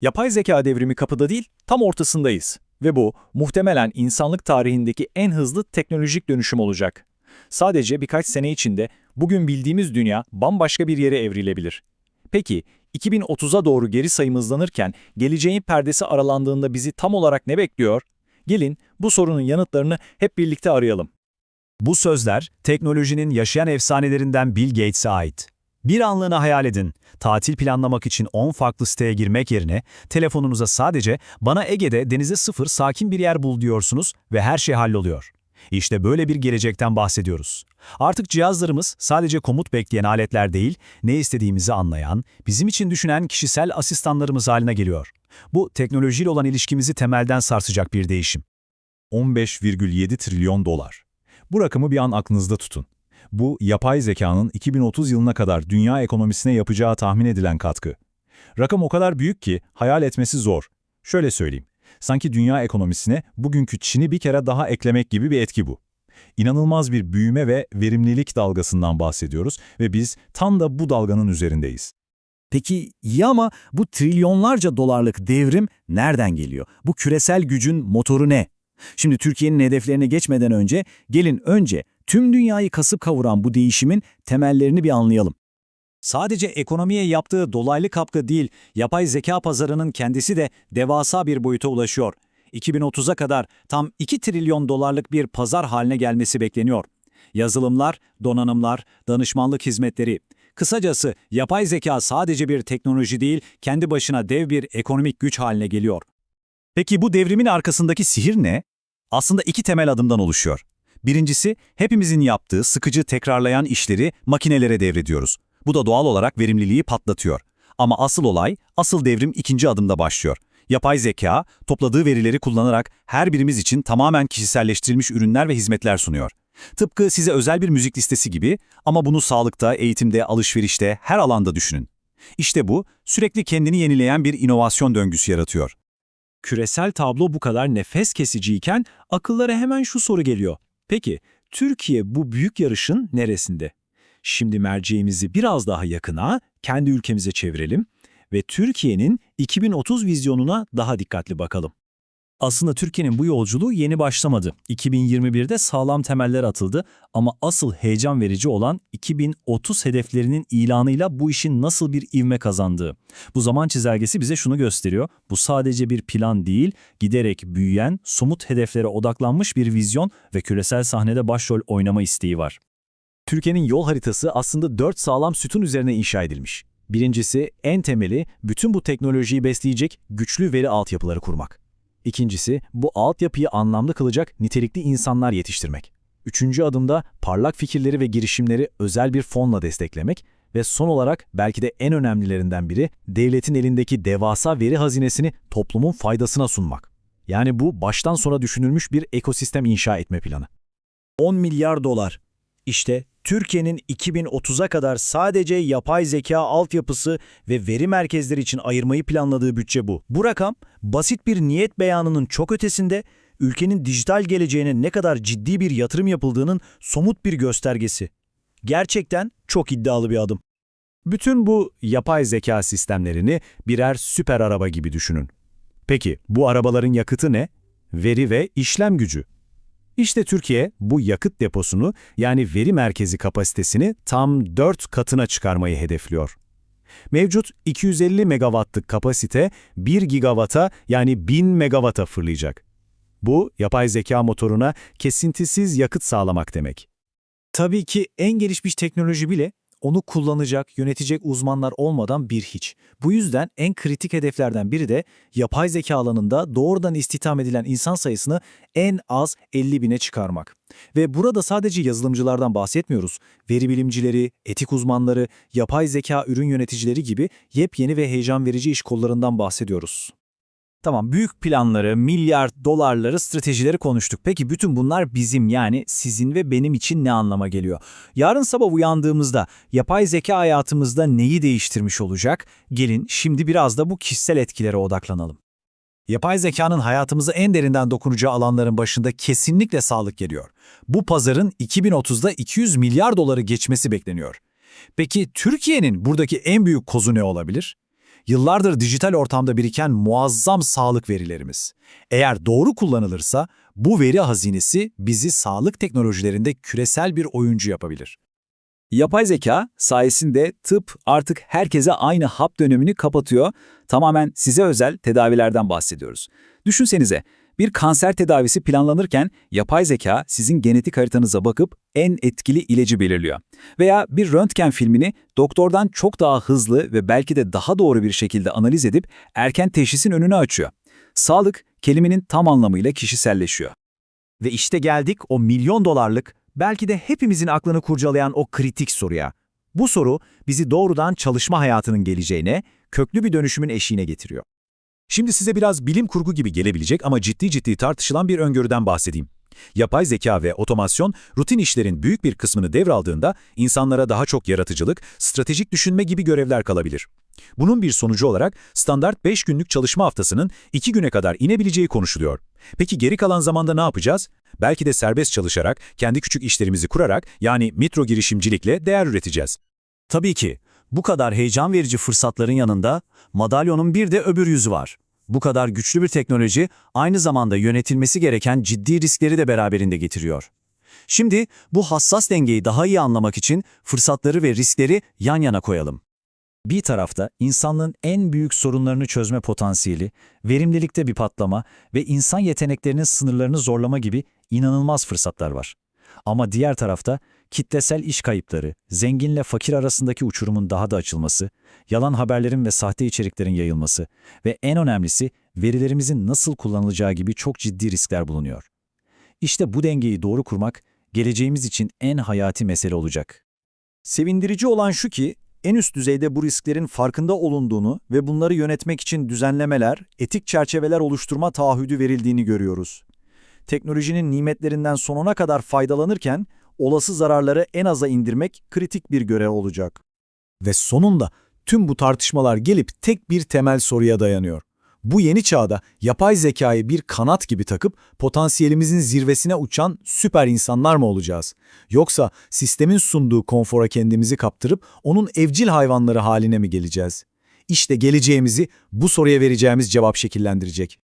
Yapay zeka devrimi kapıda değil, tam ortasındayız. Ve bu, muhtemelen insanlık tarihindeki en hızlı teknolojik dönüşüm olacak. Sadece birkaç sene içinde bugün bildiğimiz dünya bambaşka bir yere evrilebilir. Peki, 2030'a doğru geri sayım hızlanırken geleceğin perdesi aralandığında bizi tam olarak ne bekliyor? Gelin bu sorunun yanıtlarını hep birlikte arayalım. Bu sözler teknolojinin yaşayan efsanelerinden Bill Gates'e ait. Bir anlığına hayal edin. Tatil planlamak için 10 farklı siteye girmek yerine telefonunuza sadece bana Ege'de denize sıfır sakin bir yer bul diyorsunuz ve her şey halloluyor. İşte böyle bir gelecekten bahsediyoruz. Artık cihazlarımız sadece komut bekleyen aletler değil, ne istediğimizi anlayan, bizim için düşünen kişisel asistanlarımız haline geliyor. Bu teknolojiyle olan ilişkimizi temelden sarsacak bir değişim. 15,7 trilyon dolar. Bu rakamı bir an aklınızda tutun. Bu, yapay zekanın 2030 yılına kadar dünya ekonomisine yapacağı tahmin edilen katkı. Rakam o kadar büyük ki hayal etmesi zor. Şöyle söyleyeyim, sanki dünya ekonomisine bugünkü Çin'i bir kere daha eklemek gibi bir etki bu. İnanılmaz bir büyüme ve verimlilik dalgasından bahsediyoruz ve biz tam da bu dalganın üzerindeyiz. Peki ya ama bu trilyonlarca dolarlık devrim nereden geliyor? Bu küresel gücün motoru ne? Şimdi Türkiye'nin hedeflerine geçmeden önce gelin önce tüm dünyayı kasıp kavuran bu değişimin temellerini bir anlayalım. Sadece ekonomiye yaptığı dolaylı katkı değil, yapay zeka pazarının kendisi de devasa bir boyuta ulaşıyor. 2030'a kadar tam 2 trilyon dolarlık bir pazar haline gelmesi bekleniyor. Yazılımlar, donanımlar, danışmanlık hizmetleri. Kısacası yapay zeka sadece bir teknoloji değil, kendi başına dev bir ekonomik güç haline geliyor. Peki bu devrimin arkasındaki sihir ne? Aslında iki temel adımdan oluşuyor. Birincisi, hepimizin yaptığı sıkıcı tekrarlayan işleri makinelere devrediyoruz. Bu da doğal olarak verimliliği patlatıyor. Ama asıl olay, asıl devrim ikinci adımda başlıyor. Yapay zeka, topladığı verileri kullanarak her birimiz için tamamen kişiselleştirilmiş ürünler ve hizmetler sunuyor. Tıpkı size özel bir müzik listesi gibi ama bunu sağlıkta, eğitimde, alışverişte, her alanda düşünün. İşte bu, sürekli kendini yenileyen bir inovasyon döngüsü yaratıyor. Küresel tablo bu kadar nefes kesiciyken akıllara hemen şu soru geliyor. Peki, Türkiye bu büyük yarışın neresinde? Şimdi merceğimizi biraz daha yakına, kendi ülkemize çevirelim ve Türkiye'nin 2030 vizyonuna daha dikkatli bakalım. Aslında Türkiye'nin bu yolculuğu yeni başlamadı. 2021'de sağlam temeller atıldı ama asıl heyecan verici olan 2030 hedeflerinin ilanıyla bu işin nasıl bir ivme kazandığı. Bu zaman çizelgesi bize şunu gösteriyor. Bu sadece bir plan değil, giderek büyüyen, somut hedeflere odaklanmış bir vizyon ve küresel sahnede başrol oynama isteği var. Türkiye'nin yol haritası aslında dört sağlam sütun üzerine inşa edilmiş. Birincisi, en temeli, bütün bu teknolojiyi besleyecek güçlü veri altyapıları kurmak. İkincisi, bu altyapıyı anlamlı kılacak nitelikli insanlar yetiştirmek. Üçüncü adımda parlak fikirleri ve girişimleri özel bir fonla desteklemek ve son olarak belki de en önemlilerinden biri devletin elindeki devasa veri hazinesini toplumun faydasına sunmak. Yani bu baştan sona düşünülmüş bir ekosistem inşa etme planı. 10 milyar dolar. İşte Türkiye'nin 2030'a kadar sadece yapay zeka altyapısı ve veri merkezleri için ayırmayı planladığı bütçe bu. Bu rakam basit bir niyet beyanının çok ötesinde ülkenin dijital geleceğine ne kadar ciddi bir yatırım yapıldığının somut bir göstergesi. Gerçekten çok iddialı bir adım. Bütün bu yapay zeka sistemlerini birer süper araba gibi düşünün. Peki bu arabaların yakıtı ne? Veri ve işlem gücü. İşte Türkiye bu yakıt deposunu yani veri merkezi kapasitesini tam 4 katına çıkarmayı hedefliyor. Mevcut 250 megawattlık kapasite 1 gigawata yani 1000 megawata fırlayacak. Bu yapay zeka motoruna kesintisiz yakıt sağlamak demek. Tabii ki en gelişmiş teknoloji bile onu kullanacak, yönetecek uzmanlar olmadan bir hiç. Bu yüzden en kritik hedeflerden biri de yapay zeka alanında doğrudan istihdam edilen insan sayısını en az 50 bine çıkarmak. Ve burada sadece yazılımcılardan bahsetmiyoruz. Veri bilimcileri, etik uzmanları, yapay zeka ürün yöneticileri gibi yepyeni ve heyecan verici iş kollarından bahsediyoruz. Tamam büyük planları, milyar dolarları, stratejileri konuştuk. Peki bütün bunlar bizim yani sizin ve benim için ne anlama geliyor? Yarın sabah uyandığımızda yapay zeka hayatımızda neyi değiştirmiş olacak? Gelin şimdi biraz da bu kişisel etkilere odaklanalım. Yapay zekanın hayatımıza en derinden dokunacağı alanların başında kesinlikle sağlık geliyor. Bu pazarın 2030'da 200 milyar doları geçmesi bekleniyor. Peki Türkiye'nin buradaki en büyük kozu ne olabilir? Yıllardır dijital ortamda biriken muazzam sağlık verilerimiz. Eğer doğru kullanılırsa bu veri hazinesi bizi sağlık teknolojilerinde küresel bir oyuncu yapabilir. Yapay zeka sayesinde tıp artık herkese aynı hap dönemini kapatıyor. Tamamen size özel tedavilerden bahsediyoruz. Düşünsenize, bir kanser tedavisi planlanırken yapay zeka sizin genetik haritanıza bakıp en etkili ilacı belirliyor. Veya bir röntgen filmini doktordan çok daha hızlı ve belki de daha doğru bir şekilde analiz edip erken teşhisin önünü açıyor. Sağlık kelimenin tam anlamıyla kişiselleşiyor. Ve işte geldik o milyon dolarlık, belki de hepimizin aklını kurcalayan o kritik soruya. Bu soru bizi doğrudan çalışma hayatının geleceğine, köklü bir dönüşümün eşiğine getiriyor. Şimdi size biraz bilim kurgu gibi gelebilecek ama ciddi ciddi tartışılan bir öngörüden bahsedeyim. Yapay zeka ve otomasyon rutin işlerin büyük bir kısmını devraldığında insanlara daha çok yaratıcılık, stratejik düşünme gibi görevler kalabilir. Bunun bir sonucu olarak standart 5 günlük çalışma haftasının 2 güne kadar inebileceği konuşuluyor. Peki geri kalan zamanda ne yapacağız? Belki de serbest çalışarak, kendi küçük işlerimizi kurarak yani mikro girişimcilikle değer üreteceğiz. Tabii ki. Bu kadar heyecan verici fırsatların yanında madalyonun bir de öbür yüzü var. Bu kadar güçlü bir teknoloji aynı zamanda yönetilmesi gereken ciddi riskleri de beraberinde getiriyor. Şimdi bu hassas dengeyi daha iyi anlamak için fırsatları ve riskleri yan yana koyalım. Bir tarafta insanlığın en büyük sorunlarını çözme potansiyeli, verimlilikte bir patlama ve insan yeteneklerinin sınırlarını zorlama gibi inanılmaz fırsatlar var. Ama diğer tarafta kitlesel iş kayıpları, zenginle fakir arasındaki uçurumun daha da açılması, yalan haberlerin ve sahte içeriklerin yayılması ve en önemlisi verilerimizin nasıl kullanılacağı gibi çok ciddi riskler bulunuyor. İşte bu dengeyi doğru kurmak geleceğimiz için en hayati mesele olacak. Sevindirici olan şu ki, en üst düzeyde bu risklerin farkında olunduğunu ve bunları yönetmek için düzenlemeler, etik çerçeveler oluşturma taahhüdü verildiğini görüyoruz. Teknolojinin nimetlerinden sonuna kadar faydalanırken, olası zararları en aza indirmek kritik bir görev olacak. Ve sonunda tüm bu tartışmalar gelip tek bir temel soruya dayanıyor. Bu yeni çağda yapay zekayı bir kanat gibi takıp potansiyelimizin zirvesine uçan süper insanlar mı olacağız? Yoksa sistemin sunduğu konfora kendimizi kaptırıp onun evcil hayvanları haline mi geleceğiz? İşte geleceğimizi bu soruya vereceğimiz cevap şekillendirecek.